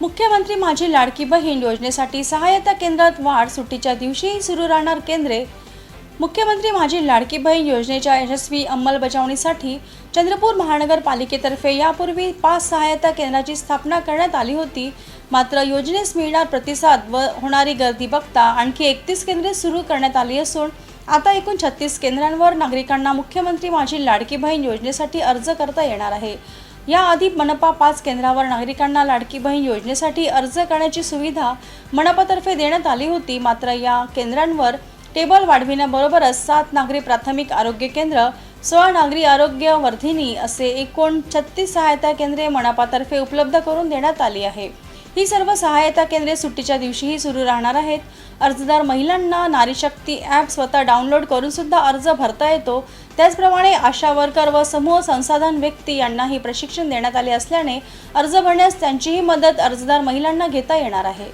मुख्यमंत्री माझी लाडकी बहीण योजनेसाठी सहायता केंद्रात वाढ सुट्टीच्या दिवशीही सुरू राहणार केंद्रे. मुख्यमंत्री माझी लाडकी बहीण योजनेच्या यशस्वी अंमलबजावणीसाठी चंद्रपूर महानगरपालिकेतर्फे यापूर्वी पाच सहाय्यता केंद्राची स्थापना करण्यात आली होती. मात्र योजनेस मिळणार प्रतिसाद व होणारी गर्दी बघता आणखी एकतीस केंद्रे सुरू करण्यात आली असून आता एकूण छत्तीस केंद्रांवर नागरिकांना मुख्यमंत्री माझी लाडकी बहीण योजनेसाठी अर्ज करता येणार आहे. याआधी मनपा पाच केंद्रावर नागरिकांना लाडकी बहीण योजनेसाठी अर्ज करण्याची सुविधा मनपातर्फे देण्यात आली होती. मात्र या केंद्रांवर टेबल वाढविण्याबरोबरच सात नागरी प्राथमिक आरोग्य केंद्र सोळा नागरी आरोग्य वर्धिनी असे एकूण छत्तीस सहायता केंद्रे मनपातर्फे उपलब्ध करून देण्यात आली आहे. ही सर्व सहायता केंद्रे सुट्टीच्या दिवशीही सुरू राहणार आहेत. अर्जदार महिलांना नारीशक्ती ॲप स्वतः डाउनलोड करून सुद्धा अर्ज भरता येतो. त्याचप्रमाणे आशा वर्कर व समूह संसाधन व्यक्ती यांनाही प्रशिक्षण देण्यात आले असल्याने अर्ज भरण्यास त्यांचीही मदत अर्जदार महिलांना घेता येणार आहे.